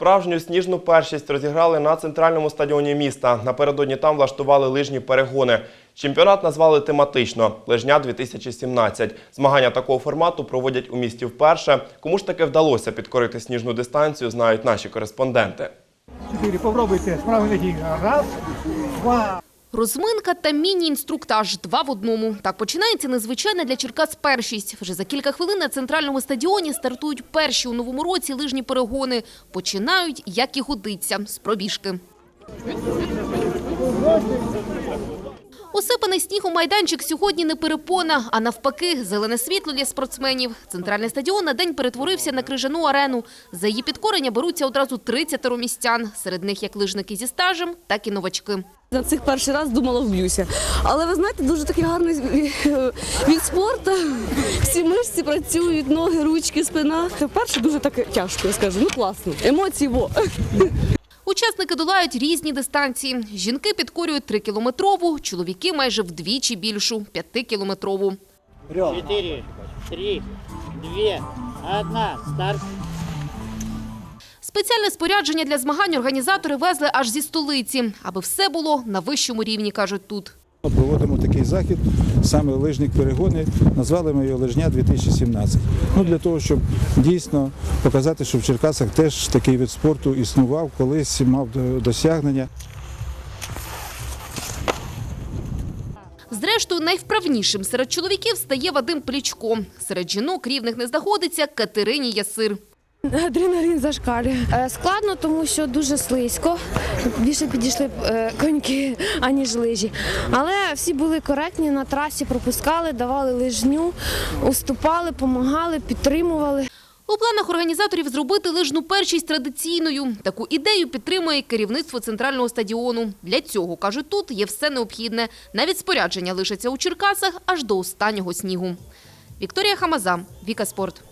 Справжню сніжну першість розіграли на центральному стадіоні міста. Напередодні там влаштували лижні перегони. Чемпіонат назвали тематично Лижня 2017. Змагання такого формату проводять у місті вперше. Кому ж таки вдалося підкорити сніжну дистанцію, знають наші кореспонденти. Попробуйте справи. Раз, два. Розминка та міні-інструктаж – два в одному. Так починається незвичайна для Черкас першість. Вже за кілька хвилин на центральному стадіоні стартують перші у новому році лижні перегони. Починають, як і годиться, з пробіжки. Осипаний снігом майданчик сьогодні не перепона, а навпаки – зелене світло для спортсменів. Центральний стадіон на день перетворився на крижану арену. За її підкорення беруться одразу 30 містян. Серед них як лижники зі стажем, так і новачки. На цих перший раз думала вб'юся. Але ви знаєте, дуже такий гарний від спорту. Всі мишці працюють, ноги, ручки, спина. Вперше дуже так тяжко, я скажу. Ну класно. Емоції во. Учасники долають різні дистанції. Жінки підкорюють 3-кілометрову, чоловіки майже вдвічі більшу – 5-кілометрову. Четыре, три, дві, одна, старт. Спеціальне спорядження для змагань організатори везли аж зі столиці, аби все було на вищому рівні, кажуть тут. Проводимо такий захід, саме лижні перегони. Назвали ми його Лижня 2017. Ну, для того, щоб дійсно показати, що в Черкасах теж такий вид спорту існував, колись мав досягнення. Зрештою, найвправнішим серед чоловіків стає Вадим Плічко. Серед жінок рівних не знаходиться Катерині Ясир. Адреналін зашкалює. Е, Складно, тому що дуже слизько. Більше підійшли е, коньки, аніж лижі. Але всі були коректні на трасі, пропускали, давали лижню, уступали, допомагали, підтримували. У планах організаторів зробити лижну першість традиційною. Таку ідею підтримує керівництво центрального стадіону. Для цього, кажуть тут, є все необхідне. Навіть спорядження лишиться у Черкасах аж до останнього снігу. Вікторія Хамаза, Віка Спорт.